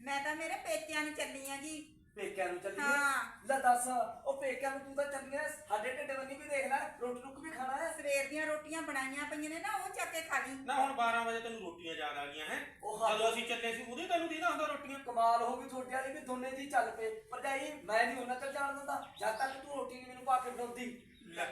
ਮੇਰੇ ਪੇਕਿਆਂ ਨੂੰ ਚੱਲੀ ਆ ਜੀ। ਪੇਕਿਆਂ ਨੂੰ ਚੱਲੀਏ ਹਾਂ। ਲੈ ਦੱਸ ਉਹ ਪੇਕਿਆਂ ਨੂੰ ਤੂੰ ਤਾਂ ਚੱਲੀਆਂ ਸਾਡੇ ਢਿੱਡ ਬੰਨੀ ਵੀ ਦੇਖ ਲੈ ਰੋਟੀ ਰੁੱਕ ਵੀ ਖਾਣਾ ਹੈ। ਸਵੇਰ ਦੀਆਂ ਰੋਟੀਆਂ ਬਣਾਈਆਂ ਪਈਆਂ ਨੇ ਨਾ ਉਹ ਚੱਕ ਕੇ ਖਾ ਲਈ। ਨਾ ਹੁਣ 12 ਵਜੇ ਤੈਨੂੰ ਰੋਟੀਆਂ ਯਾਦ ਆ ਗਈਆਂ ਹੈ? ਉਹ ਹੱਦ- ਜਦੋਂ ਅਸੀਂ ਚੱਲੇ ਸੀ ਉਹਦੇ ਤੈਨੂੰ ਦੀਦਾ ਹੁੰਦਾ ਰੋਟੀਆਂ। ਕਮਾਲ ਹੋ ਗਈ ਤੁਹਾਡੇ ਵਾਲੀ ਵੀ ਦੋਨੇ ਜੀ ਚੱਲ ਪਏ। ਭਰਜਾਈ ਮੈਂ ਨਹੀਂ ਉਹਨਾਂ ਚੱਲ ਜਾਣ ਦਿੰਦਾ। ਜਦ ਤੱਕ ਤੂੰ ਰੋਟੀ ਨਹੀਂ ਮੈਨੂੰ ਪਾ ਕੇ ਫੜਾਉਂਦੀ ਲੈ।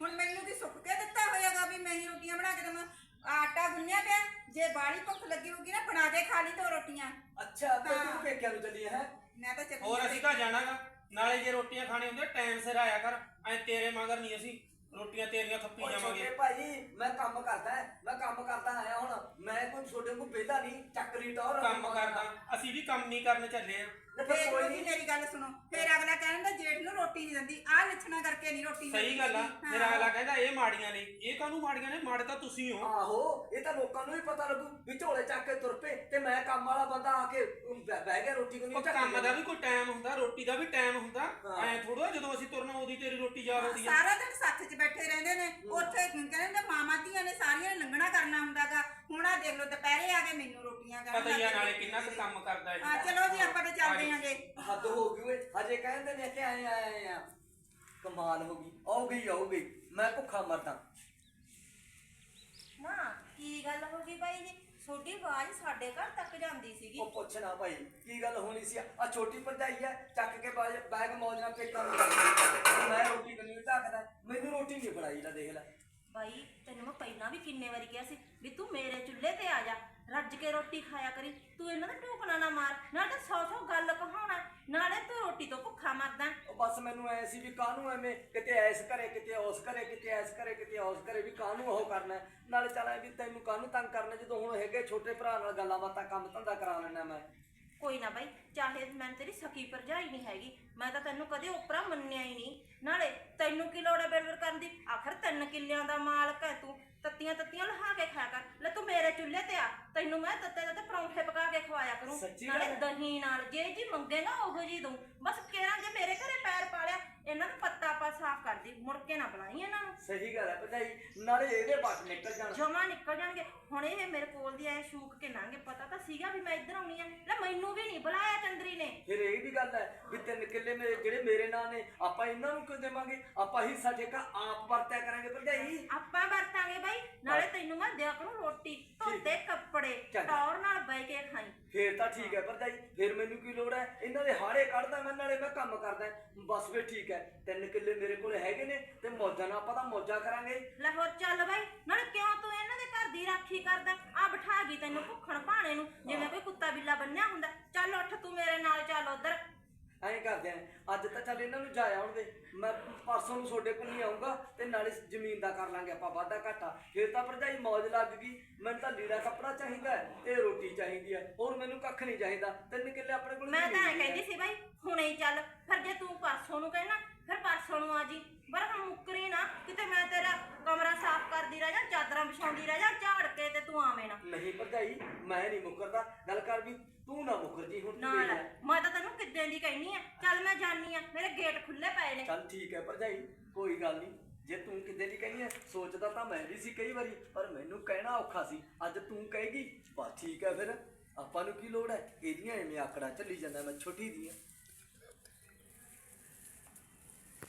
ਹੁਣ ਮੈਨੂੰ ਕੀ ਸੁੱਕ ਕੇ ਦਿੱਤਾ ਹੋਇਆਗਾ ਵੀ ਮੈਂ ਹੀ ਰੋਟੀਆਂ ਬਣਾ ਕੇ ਦਵਾਂ ਆਟਾ ਗੁੰਨਿਆ ਪਿਆ ਜੇ ਬਾੜੀ ਭੁੱਖ ਲੱਗੀ ਹੋਊਗੀ ਨਾ ਬਣਾ ਕੇ ਖਾ ਲਈ ਦੋ ਰੋਟੀਆਂ ਅੱਛਾ ਤੇ ਹਾਂ। ਤੂੰ ਪੇਕਿਆਂ ਨੂੰ ਚੱਲੀ ਹੈ? ਮੈਂ ਤਾਂ ਚੱਲੀ ਹੋਰ ਅਸੀਂ ਤਾਂ ਜਾਣਾਗਾ। ਨਾਲੇ ਜੇ ਰੋਟੀਆਂ ਖਾਣੇ ਹੁੰਦੇ ਟਾਈਮ ਸਿਰ ਆਇਆ ਕਰ। ਐ ਤੇਰੇ ਮਗਰ ਨਹੀਂ ਅਸੀਂ। ਰੋਟੀਆਂ ਤੇਰੀਆਂ ਖੱਪੀ ਓਏ ਜਾਵਾਂਗੇ ਛੋਟੇ ਭਾਈ ਮੈਂ ਕੰਮ ਕਰਦਾ ਮੈਂ ਕੰਮ ਕਰਦਾ ਆਇਆ ਹੁਣ। ਮੈਂ ਕੋਈ ਛੋਟੇ ਨੂੰ ਵਿਹਲਾ ਨਹੀਂ ਚੱਕਰੀ ਟੌਰ ਕੰਮ ਕਰਦਾ। ਅਸੀਂ ਵੀ ਕੰਮ ਨਹੀਂ ਕਰਨ ਚੱਲੇ ਆ। ਤੇ ਫੇਰ ਫਿਰ ਕੋਈ ਨਹੀਂ। ਮੇਰੀ ਗੱਲ ਸੁਣੋ। ਫੇਰ ਅਗਲਾ ਕਹਿੰਦਾ ਜੇਠ ਨੂੰ ਰੋਟੀ ਨਹੀਂ ਦਿੰਦੀ। ਆਹ ਲੱਛਣਾ ਕਰਕੇ ਨਹੀਂ ਰੋਟੀ ਸਹੀ ਗੱਲ ਆ। ਫਿਰ ਹਾਂ। ਅਗਲਾ ਕਹਿੰਦਾ ਇਹ ਮਾੜੀਆਂ ਨੇ। ਇਹ ਕਾਹਨੂੰ ਮਾੜੀਆਂ ਨੇ? ਮਾੜੇ ਤਾਂ ਤੁਸੀਂ ਹੋ। ਆਹੋ ਇਹ ਤਾਂ ਲੋਕਾਂ ਨੂੰ ਵੀ ਪਤਾ ਲੱਗੂ ਵੀ ਝੋਲੇ ਚੱਕ ਕੇ ਤੁਰ ਪਏ ਤੇ ਮੈਂ ਕੰਮ ਵਾਲਾ ਬੰਦਾ ਆ ਕੇ ਬਹਿ ਬਹਿ ਗਿਆ ਰੋਟੀ ਕੋਈ ਉਹ ਨਹੀਂ ਕੰਮ ਦਾ ਵੀ ਕੋਈ ਟਾਈਮ ਹੁੰਦਾ ਰੋਟੀ ਦਾ ਵੀ ਟਾਈਮ ਹੁੰਦਾ। ਹਾਂ। ਐ ਥੋੜਾ ਜਦੋਂ ਅਸੀਂ ਤੁਰਨਾ ਉਹਦੀ ਤੇਰੀ ਰੋਟੀ ਯਾਦ ਆਉਂਦੀ ਆ। ਸਾਰਾ ਦਿਨ ਸੱਥ 'ਚ ਬੈਠੇ ਰਹਿੰਦੇ ਨੇ। ਉੱਥੇ ਕਹਿੰਦੇ ਮਾਮਾ ਧੀਆਂ ਨੇ ਸਾਰੀਆਂ ਨੇ ਲੰਘਣਾ ਕਰਨਾ ਹੁੰਦਾਗਾ। ਹੁਣ ਆ ਦੇਖ ਲਓ ਦੁਪਹਿਰੇ ਆ ਕੇ ਮੈਨੂੰ ਰੋਟੀਆਂ ਕਰਨ ਪਤਾ ਹੀ ਆ ਲੱਗ ਨਾਲੇ। ਕਿੰਨਾ ਕੁ ਕੰਮ ਕਰਦਾ ਇਹ ਹਾਂ ਚਲੋ ਜੀ ਆਪਾਂ ਤਾਂ ਚੱਲਦੇ ਆਂਗੇ ਹੱਦ ਹੋ ਗਈ ਓਏ ਹਜੇ ਕਹਿੰਦੇ ਨੇ ਕਿ ਆਏ ਆਏ ਆ। ਕਮਾਲ ਹੋ ਗਈ ਆਉ ਗਈ ਆਉ ਗਈ ਮੈਂ ਭੁੱਖਾ ਮਰਦਾ। ਨਾ ਕੀ ਗੱਲ ਹੋ ਗਈ ਬਾਈ ਜੀ? ਤੁਹਾਡੀ ਆਵਾਜ਼ ਸਾਡੇ ਘਰ ਤੱਕ ਜਾਂਦੀ ਸੀਗੀ। ਉਹ ਪੁੱਛਣਾ ਭਾਈ ਕੀ ਗੱਲ ਹੋਣੀ ਸੀ? ਆ ਛੋਟੀ ਭਰਜਾਈ ਆ ਚੱਕ ਕੇ ਬਾਜ- ਬੈਗ ਮੌਜ ਨਾਲ ਪੇਟਾਂ ਨੂੰ ਮੈਂ ਰੋਟੀ ਕੰਨੀ ਢੱਕਦਾ ਮੈਨੂੰ ਰੋਟੀ ਨਹੀਂ ਫੜਾਈ ਲੈ ਦੇਖ ਲੈ। ਬਾਈ ਤੈਨੂੰ ਮੈਂ ਪਹਿਲਾਂ ਵੀ ਕਿੰਨੇ ਵਾਰੀ ਕਿਹਾ ਸੀ ਵੀ ਤੂੰ ਮੇਰੇ ਚੁੱਲ੍ਹੇ ਤੇ ਆ ਜਾ ਰੱਜ ਕੇ ਰੋਟੀ ਖਾਇਆ ਕਰੀ ਤੂੰ ਇਹਨਾਂ ਦਾ ਢੋਕਣਾ ਨਾ ਮਾਰ ਨਾਲੇ ਤਾਂ ਸੌ ਸੌ ਗੱਲ ਕਹਾਉਣਾ ਨਾਲੇ ਤੂੰ ਰੋਟੀ ਤੋਂ ਭੁੱਖਾ ਮਰਦਾ ਉਹ ਬਸ ਮੈਨੂੰ ਐ ਸੀ ਵੀ ਕਾਹਨੂੰ ਐਵੇਂ ਕਿਤੇ ਐਸ ਕਰੇ ਕਿਤੇ ਉਸ ਕਰੇ ਕਿਤੇ ਐਸ ਕਰੇ ਕਿਤੇ ਉਸ ਕਰੇ ਵੀ ਕਾਹਨੂੰ ਉਹ ਕਰਨਾ ਹੈ। ਨਾਲੇ ਚੱਲ ਐ ਵੀ ਤੈਨੂੰ ਕਾਹਨੂੰ ਤੰਗ ਕਰਨਾ ਜਦੋਂ ਹੁਣ ਹੈਗੇ ਛੋਟੇ ਭਰਾ ਨਾਲ ਗੱਲਾਂ ਬਾਤਾਂ ਕੰਮ ਧੰਦਾ ਕਰਾ ਲੈਣਾ ਮੈਂ ਕੋਈ ਨਾ ਬਾਈ ਚਾਹੇ ਮੈਂ ਤੇਰੀ ਸਕੀ ਭਰਜਾਈ ਨਹੀਂ ਹੈਗੀ ਮੈਂ ਤਾਂ ਤੈਨੂੰ ਕਦੇ ਉਪਰਾ ਮੰਨਿਆ ਹੀ ਨਹੀਂ। ਨਾਲੇ ਤੈਨੂੰ ਕੀ ਲੋੜ ਹੈ ਬੇਲਵਰ ਕਰਨ ਦੀ? ਆਖਰ ਤਿੰਨ ਕਿੱਲਿਆਂ ਦਾ ਮਾਲਕ ਹੈ ਤੂੰ। ਤੱਤੀਆਂ ਤੱਤੀਆਂ ਲਹਾ ਕੇ ਖਾਇਆ ਕਰ। ਲੈ ਤੂੰ ਮੇਰੇ ਚੁੱਲ੍ਹੇ ਤੇ ਆ। ਤੈਨੂੰ ਮੈਂ ਤੱਤੇ ਤੱਤੇ ਪਰੌਂਠੇ ਪਕਾ ਕੇ ਖਵਾਇਆ ਕਰੂੰ। ਸੱਚੀ ਨਾਲੇ ਹੈ? ਦਹੀਂ ਨਾਲ ਜੇ ਜੀ ਮੰਗੇਗਾ ਉਹੋ ਜੀ ਦੂੰ ਬਸ ਜੇ ਮੇਰੇ ਘਰੇ ਪੈਰ ਪਾਲਿਆ ਇਹਨਾਂ ਨੂੰ ਪੱਤਾ ਪਾ ਸਾਫ਼ ਕਰ ਦੀ ਮੁੜ ਕੇ ਨਾ ਬੁਲਾਈ ਇਹਨਾਂ ਨੂੰ। ਸਹੀ ਗੱਲ ਹੈ ਭਰਜਾਈ ਨਾਲੇ ਇਹਦੇ ਬਾਤ ਨਿਕਲ ਜਾਣ। ਜਮਾ ਨਿਕਲ ਜਾਣਗੇ। ਹੁਣ ਇਹ ਮੇਰੇ ਕੋਲ ਦੀ ਐ ਸ਼ੂਕ ਕੇ ਲੰਘੇ ਪਤਾ ਤਾਂ ਸੀਗਾ ਵੀ ਮੈਂ ਇੱਧਰ ਆਉਣੀ ਆ। ਲੈ ਮੈਨੂੰ ਵੀ ਨਹੀਂ ਬੁਲਾਇਆ ਚੰਦਰੀ ਨੇ। ਫਿਰ ਇਹ ਵੀ ਗੱਲ ਹੈ ਵੀ ਤਿੰਨ ਕਿੱਲੇ ਮੇਰੇ ਜਿਹੜੇ ਮੇਰੇ ਨਾਂ ਨੇ ਆਪਾਂ ਇਹਨਾਂ ਨੂੰ ਕਿਉਂ ਦੇਵਾਂਗੇ? ਆਪਾਂ ਹੀ ਸਾਡੇ ਕਾ ਆਪ ਵਰਤਿਆ ਕਰਾਂਗੇ ਭਰਜਾਈ। ਆਪਾਂ ਵਰਤਾਂਗੇ ਬਾਈ ਨਾਲੇ ਤੈਨੂੰ ਮੈਂ ਦਿਆ ਕਰੂੰ ਰੋਟੀ ਧੋਤੇ ਕੱਪੜੇ। ਟੌਰ ਬਹਿ ਕੇ ਖਾਈ। ਫੇਰ ਤਾਂ ਠੀਕ ਹੈ ਭਰਜਾਈ ਫੇਰ ਮੈਨੂੰ ਕੀ ਲੋੜ ਹੈ? ਇਹਨਾਂ ਦੇ ਹਾੜੇ ਕੱਢਦਾ ਮੈਂ ਨਾਲੇ ਮੈਂ ਕੰਮ ਕਰਦਾ ਬਸ ਫੇਰ ਠੀਕ ਹੈ। ਤਿੰਨ ਕਿੱਲੇ ਮੇਰੇ ਕੋਲ ਹੈਗੇ ਨੇ ਤੇ ਮੌਜਾਂ ਨਾਲ ਆਪਾਂ ਤਾਂ ਮੌਜਾਂ ਕਰਾਂਗੇ। ਲੈ ਹੋਰ ਚੱਲ ਬਾਈ ਨਾਲੇ ਕਿਉਂ ਤੂੰ ਇਹਨਾਂ ਦੇ ਘਰ ਦੀ ਰਾਖੀ ਕਰਦਾ? ਆ ਬਿਠਾ ਗਈ ਤੈਨੂੰ ਭੁੱਖਣ ਭਾਣੇ ਨੂੰ ਜਿਵੇਂ ਕੋਈ ਕੁੱਤਾ ਬਿੱਲਾ ਬੰਨਿਆ ਹੁੰਦਾ ਚੱਲ ਉੱਠ ਤੂੰ ਮੇਰੇ ਨਾਲ ਚੱਲ ਉਧਰ ਐਂ ਕਰਦੇ ਆਂ ਅੱਜ ਤਾਂ ਚੱਲ ਇਹਨਾਂ ਨੂੰ ਜਾ ਆਉਣ ਦੇ ਮੈਂ ਪਰਸੋਂ ਨੂੰ ਤੁਹਾਡੇ ਕੋਲ ਨਹੀਂ ਆਉਂਗਾ ਤੇ ਨਾਲੇ ਜ਼ਮੀਨ ਦਾ ਕਰ ਲਾਂਗੇ ਆਪਾਂ ਵਾਧਾ ਘਾਟਾ। ਫੇਰ ਤਾਂ ਭਰਜਾਈ ਮੌਜ ਲੱਗ ਗਈ। ਮੈਨੂੰ ਤਾਂ ਲੀੜਾ ਕੱਪੜਾ ਚਾਹੀਦਾ ਹੈ ਤੇ ਰੋਟੀ ਚਾਹੀਦੀ ਹੈ। ਹੋਰ ਮੈਨੂੰ ਕੱਖ ਨਹੀਂ ਚਾਹੀਦਾ। ਤਿੰਨ ਕਿੱਲੇ ਆਪਣੇ ਕੋਲ ਮੈਂ ਤਾਂ ਐਂ ਜ਼ਮੀਨ ਹੈ। ਕਹਿੰਦੀ ਸੀ ਬਾਈ ਹੁਣੇ ਹੀ ਚੱਲ। ਫਿਰ ਜੇ ਤੂੰ ਪਰਸੋਂ ਨੂੰ ਕਹਿਣਾ ਫਿਰ ਪਰਸੋਂ ਨੂੰ ਆ ਜੀ। ਪਰ ਹੁਣ ਮੁੱਕਰੀ ਨਾ ਕਿਤੇ ਮੈਂ ਤੇਰਾ ਕਮਰਾ ਸਾਫ਼ ਕਰਦੀ ਰਹਿ ਜਾ ਚਾਦਰਾਂ ਵਿਛਾਉਂਦੀ ਰਹਿ ਜਾ ਆਵੇਂ ਨਾ। ਨਹੀਂ ਭਰਜਾਈ ਮੈਂ ਨਹੀਂ ਮੁੱਕਰਦਾ। ਗੱਲ ਕਰ ਵੀ ਤੂੰ ਨਾ ਮੁੱਕਰ ਜੀ ਹੁਣ ਤੂੰ ਦੇਖ ਲੈ। ਮੈਂ ਤਾਂ ਤੈਨੂੰ ਕਿੱਦਾਂ ਦੀ ਕਹਿਨੀ ਆ ਚੱਲ ਮੈਂ ਜਾਨੀ ਆ ਮੇਰੇ ਗੇਟ ਖੁੱਲੇ ਪਏ ਨੇ। ਚੱਲ ਠੀਕ ਹੈ ਭਰਜਾਈ ਕੋਈ ਗੱਲ ਨਹੀਂ। ਜੇ ਤੂੰ ਕਿਤੇ ਦੀ ਕਹਿੰਦੀ ਹੈ ਸੋਚਦਾ ਤਾਂ ਮੈਂ ਵੀ ਸੀ ਕਈ ਵਾਰੀ ਪਰ ਮੈਨੂੰ ਕਹਿਣਾ ਔਖਾ ਸੀ। ਅੱਜ ਤੂੰ ਕਹੇਗੀ ਬਸ ਠੀਕ ਹੈ ਫਿਰ। ਆਪਾਂ ਨੂੰ ਕੀ ਲੋੜ ਹੈ? ਇਹਦੀਆਂ ਐਵੇਂ ਆਕੜਾ ਚੱਲੀ ਜਾਂਦਾ ਮੈਂ ਛੋਟੀ ਦੀਆਂ